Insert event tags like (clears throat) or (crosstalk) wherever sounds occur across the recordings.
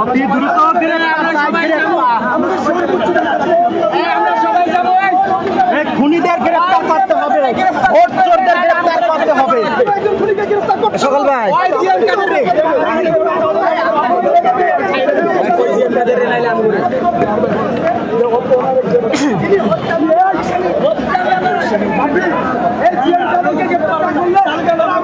অতি দ্রুত খুনিদের গ্রেফতার করতে হবে ভোট চোরদের গ্রেফতার করতে হবে সকল ভাই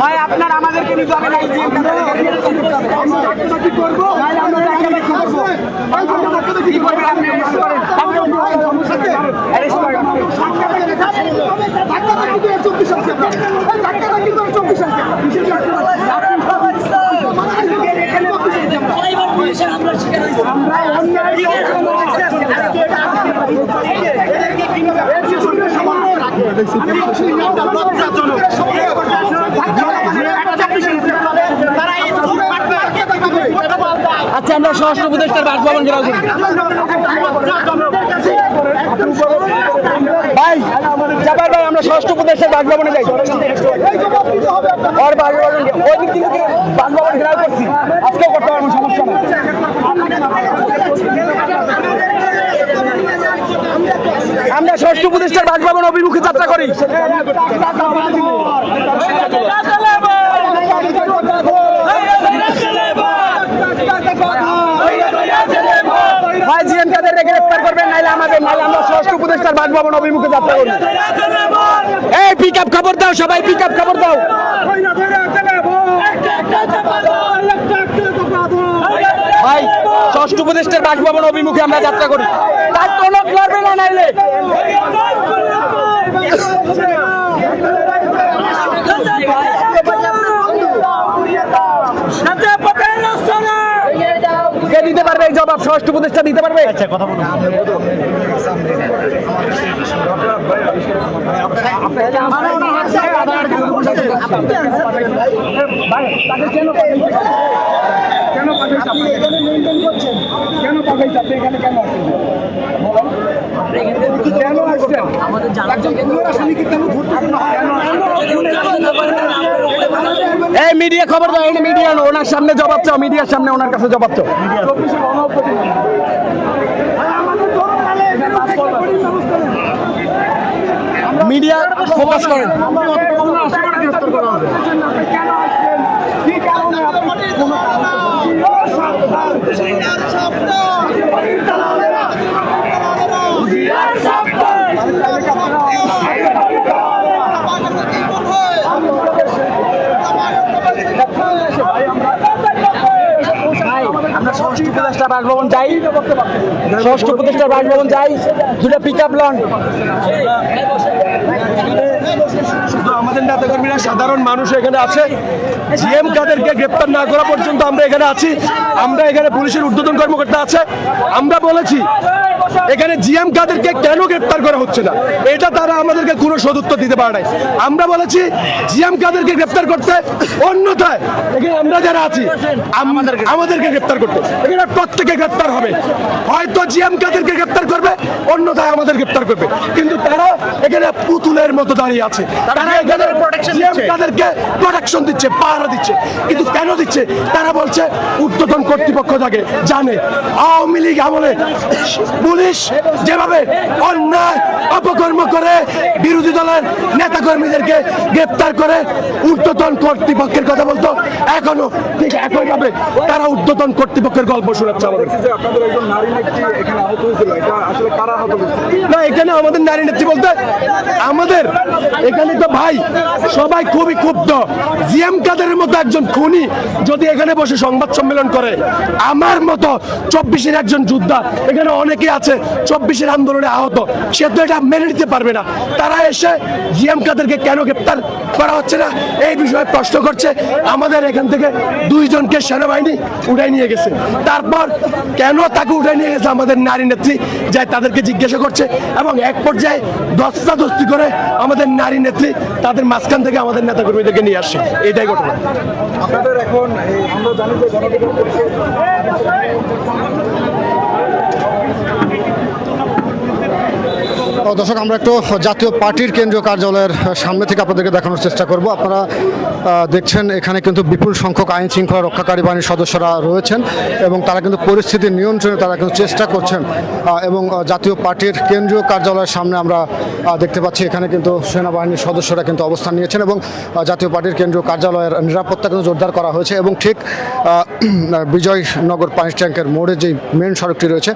ভাই আপনার আমাদেরকে নিতে হবে না এই জিএম কি করবেন আপনি আচ্ছা আমরা স্বরাষ্ট্র উপদেষ্টার বাসভবন ঘেরাও ভাই জাপার ভাই আমরা ষষ্ঠ প্রদেশে বাসভবনে যাই। আমরা ষষ্ঠ প্রতিষ্ঠার বাসভবন অভিমুখে যাত্রা করি। ষষ্ঠ উপদেষ্টার বাসভবন, অভিমুখে পিক আপ খবর দাও সবাই পিক আপ খবর দাও। ভাই ষষ্ঠ উপদেষ্টার বাসভবন, অভিমুখে আমরা যাত্রা করি। তার টনক লড়বে না নাইলে কে দিতে পারবে এই জবাব ষষ্ঠ উপদেষ্টা দিতে পারবে? আচ্ছা কথা বলুন। কেন আপনি এখানে মেনটেন করছেন কেন পাঠাইছে আপনি এখানে কেন আসছেন কেন আসছেন একজন আসামি কি কেন ধরতেছেন না? এই মিডিয়া খবর দাও, এই মিডিয়া ওনার সামনে জবাব চাও, মিডিয়ার সামনে ওনার কাছে জবাব চাও। মিডিয়া ফোকাস করেন। আমরা পিক আমাদের সাধারণ মানুষ এখানে আছে। জিএম কাদেরকে গ্রেপ্তার না করা পর্যন্ত আমরা এখানে আছি। আমরা এখানে পুলিশের ঊর্ধ্বতন কর্মকর্তা আছে। আমরা বলেছি এখানে জিএম কাদেরকে কেন গ্রেপ্তার করা হচ্ছে না? এটা তারা আমাদেরকে কোনো সদুত্তর দিতে পারে নাই। আমরা বলেছি জিএম কাদেরকে গ্রেপ্তার করতে অন্যথায় এখানে আমরা যারা আছি আমাদেরকে গ্রেপ্তার করতে। এখানে প্রত্যেকে গ্রেপ্তার হবে। হয়তো জিএম কাদেরকে গ্রেপ্তার করবে অন্যথায় আমাদের গ্রেপ্তার করবে। কিন্তু তারা এখানে পুতুলের মতো দাঁড়িয়ে আছে। তারা এখানে GM তাদেরকে প্রোটেকশন দিচ্ছে। পাহারা দিচ্ছে। কিন্তু কেন দিচ্ছে? তারা বলছে ঊর্ধ্বতন কর্তৃপক্ষ থাকে জানে। আওয়ামী লীগ আমলে পুলিশ যেভাবে অন্যায় অপকর্ম করে বিরোধী দলের নেতা কর্মীদেরকে গ্রেপ্তার করে ঊর্ধ্বতন কর্তৃপক্ষের কথা বলতো এখনও ঠিক একইভাবে তারা ঊর্ধ্বতন কর্তৃপক্ষের গল্প শোনাচ্ছে আমাদের। না এখানে আমাদের নারী নেত্রী বলতে আমাদের এখানে তো ভাই সবাই খুবই ক্ষুব্ধ। জিএম কাদের মতো একজন খুনি যদি এখানে বসে সংবাদ সম্মেলন করে আমার মতো চব্বিশের একজন যোদ্ধা এখানে অনেকে আছে। হচ্ছে চব্বিশের আন্দোলনে আহত। সে তো এটা মেনে নিতে পারবে না। তারা এসে জিএম কাদেরকে কেন গ্রেপ্তার করা হচ্ছে না? এই বিষয়ে প্রশ্ন করছে। আমাদের এখান থেকে দুইজনকে সেনাবাহিনী উঠাই নিয়ে গেছে। তারপর কেন তাকে উঠাই নিয়ে গেছে আমাদের নারী নেত্রী যাই তাদেরকে জিজ্ঞাসা করছে এবং এক পর্যায়ে দস্তা দস্তি করে আমাদের নারী নেত্রী তাদের মাঝখান থেকে আমাদের নেতা কর্মীদেরকে নিয়ে আসছে এটাই ঘটনা। আপনাদের এখন আমরা জানি যে দর্শক আমরা একটু জাতীয় পার্টির কেন্দ্রীয় কার্যালয়ের সামনে থেকে আপনাদেরকে দেখানোর চেষ্টা করব। আপনারা দেখছেন এখানে কিন্তু বিপুল সংখ্যক আইন শৃঙ্খলা রক্ষাকারী বাহিনীর সদস্যরা রয়েছেন এবং তারা কিন্তু পরিস্থিতি নিয়ন্ত্রণে তারা কিন্তু চেষ্টা করছেন এবং জাতীয় পার্টির কেন্দ্রীয় কার্যালয়ের সামনে আমরা দেখতে পাচ্ছি এখানে কিন্তু সেনাবাহিনীর সদস্যরা কিন্তু অবস্থান নিয়েছেন এবং জাতীয় পার্টির কেন্দ্রীয় কার্যালয়ের নিরাপত্তা কিন্তু জোরদার করা হয়েছে এবং ঠিক (clears throat) বিজয়নগর পানি ট্যাঙ্কের মোড়ে যে মেন সড়কটি রয়েছে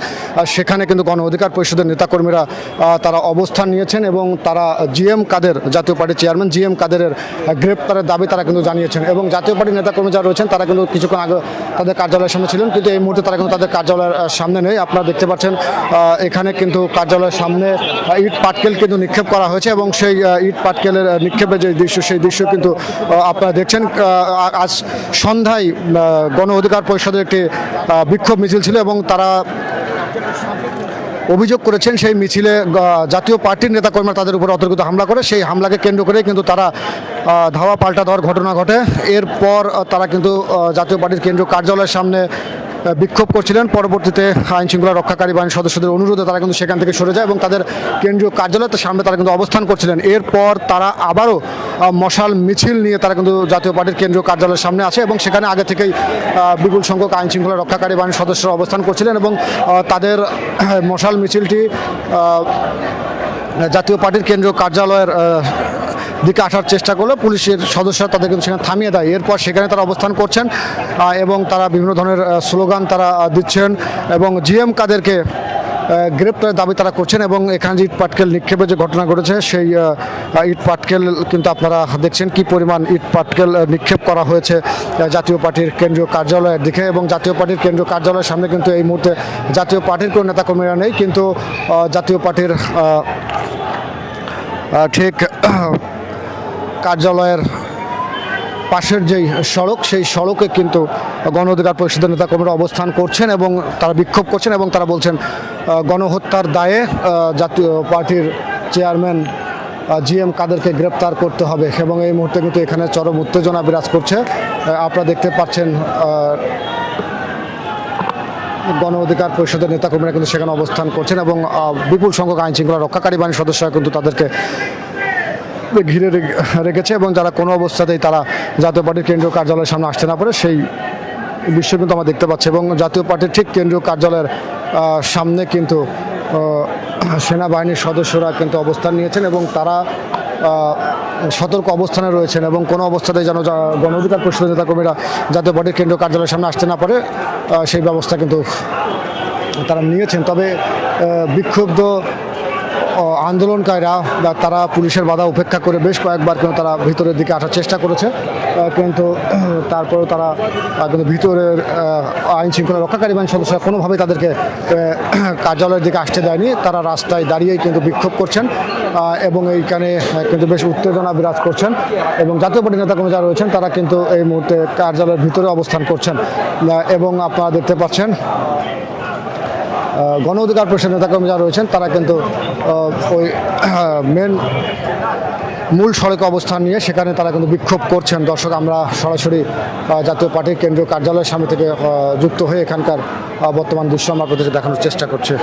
সেখানে কিন্তু গণ অধিকার পরিষদের নেতাকর্মীরা আহ, তারা অবস্থান নিয়েছেন এবং তারা জিএম কাদের জাতীয় পার্টির চেয়ারম্যান, জিএম কাদেরের গ্রেপ্তারের দাবি তারা কিন্তু জানিয়েছেন এবং জাতীয় পার্টির নেতাকর্মী যারা রয়েছেন তারা কিন্তু কিছুক্ষণ আগে তাদের কার্যালয়ের সামনে ছিলেন, কিন্তু এই মুহূর্তে তারা কিন্তু তাদের কার্যালয়ের সামনে নেই। আপনারা দেখতে পাচ্ছেন এখানে কিন্তু কার্যালয়ের সামনে ইট পাটকেল কিন্তু নিক্ষেপ করা হয়েছে এবং সেই ইট পাটকেলের নিক্ষেপের যে দৃশ্য, সেই দৃশ্য কিন্তু আপনারা দেখছেন আজ সন্ধ্যায় গণ অধিকার পরিষদের একটি বিক্ষোভ মিছিল ছিল এবং তারা অভিযোগ করেছেন সেই মিছিলে জাতীয় পার্টির নেতাকর্মীরা তাদের উপর অতর্কিত হামলা করে। সেই হামলাকে কেন্দ্র করে কিন্তু তারা ধাওয়া পাল্টা দেওয়ার ঘটনা ঘটে। এরপর তারা কিন্তু জাতীয় পার্টির কেন্দ্রীয় কার্যালয়ের সামনে বিক্ষোভ করছিলেন। পরবর্তীতে আইন শৃঙ্খলা রক্ষাকারী বাহিনীর সদস্যদের অনুরোধে তারা কিন্তু সেখান থেকে সরে যায় এবং তাদের কেন্দ্রীয় কার্যালয়ের সামনে তারা কিন্তু অবস্থান করছিলেন। এরপর তারা আবারও মশাল মিছিল নিয়ে তারা কিন্তু জাতীয় পার্টির কেন্দ্রীয় কার্যালয়ের সামনে আসে এবং সেখানে আগে থেকেই বিপুল সংখ্যক আইন শৃঙ্খলা রক্ষাকারী বাহিনীর সদস্যরা অবস্থান করছিলেন এবং তাদের মশাল মিছিলটি জাতীয় পার্টির কেন্দ্রীয় কার্যালয়ের দিকে আসার চেষ্টা করলে। পুলিশের সদস্যরা তাদের কিন্তু সেখানে থামিয়ে দেয়। এরপর সেখানে তারা অবস্থান করছেন এবং তারা বিভিন্ন ধরনের স্লোগান তারা দিচ্ছেন এবং জিএম কাদেরকে গ্রেপ্তারের দাবি তারা করছেন এবং এখানে যে ইট পাটকেল নিক্ষেপের যে ঘটনা ঘটেছে, সেই ইট পাটকেল কিন্তু আপনারা দেখছেন কি পরিমাণ ইট পাটকেল নিক্ষেপ করা হয়েছে জাতীয় পার্টির কেন্দ্রীয় কার্যালয়ের দিকে এবং জাতীয় পার্টির কেন্দ্রীয় কার্যালয়ের সামনে কিন্তু এই মুহূর্তে জাতীয় পার্টির কোনো নেতাকর্মীরা নেই, কিন্তু জাতীয় পার্টির ঠিক কার্যালয়ের পাশের যেই সড়ক, সেই সড়কে কিন্তু গণ অধিকার পরিষদের নেতাকর্মীরা অবস্থান করছেন এবং তারা বিক্ষোভ করছেন এবং তারা বলছেন গণহত্যার দায়ে জাতীয় পার্টির চেয়ারম্যান জি এম কাদেরকে গ্রেপ্তার করতে হবে এবং এই মুহূর্তে কিন্তু এখানে চরম উত্তেজনা বিরাজ করছে। আপনারা দেখতে পাচ্ছেন গণ অধিকার পরিষদের নেতাকর্মীরা কিন্তু সেখানে অবস্থান করছেন এবং বিপুল সংখ্যক আইন শৃঙ্খলা রক্ষাকারী বাহিনীর সদস্যরা কিন্তু তাদেরকে ঘিরে রেখে- রেখেছে এবং যারা কোনো অবস্থাতেই তারা জাতীয় পার্টির কেন্দ্রীয় কার্যালয়ের সামনে আসতে না পারে, সেই দৃশ্য কিন্তু আমরা দেখতে পাচ্ছি এবং জাতীয় পার্টির ঠিক কেন্দ্রীয় কার্যালয়ের সামনে কিন্তু সেনাবাহিনীর সদস্যরা কিন্তু অবস্থান নিয়েছেন এবং তারা সতর্ক অবস্থানে রয়েছেন এবং কোনো অবস্থাতেই যেন গণ অধিকার পরিষদের নেতাকর্মীরা জাতীয় পার্টির কেন্দ্রীয় কার্যালয়ের সামনে আসতে না পারে সেই ব্যবস্থা কিন্তু তারা নিয়েছেন। তবে বিক্ষুব্ধ আন্দোলনকারীরা বা তারা পুলিশের বাধা উপেক্ষা করে বেশ কয়েকবার কিন্তু তারা ভিতরের দিকে আসার চেষ্টা করেছে। কিন্তু তারপরেও তারা কিন্তু ভিতরের আইন শৃঙ্খলা রক্ষাকারী বাহিনীর সদস্যরা কোনোভাবেই তাদেরকে কার্যালয়ের দিকে আসতে দেয়নি। তারা রাস্তায় দাঁড়িয়েই কিন্তু বিক্ষোভ করছেন এবং এইখানে কিন্তু বেশ উত্তেজনা বিরাজ করছেন এবং জাতীয় পার্টির নেতাকর্মী যারা রয়েছেন, তারা কিন্তু এই মুহূর্তে কার্যালয়ের ভিতরে অবস্থান করছেন। এবং আপনারা দেখতে পাচ্ছেন গণ অধিকার পরিষদ নেতাকর্মী যারা রয়েছেন, তারা কিন্তু ওই মেন মূল সড়কে অবস্থান নিয়ে সেখানে তারা কিন্তু বিক্ষোভ করছেন। দর্শক, আমরা সরাসরি জাতীয় পার্টির কেন্দ্রীয় কার্যালয়ের সামনে থেকে যুক্ত হয়ে এখানকার বর্তমান দৃশ্য আপনাদেরকে দেখানোর চেষ্টা করছি।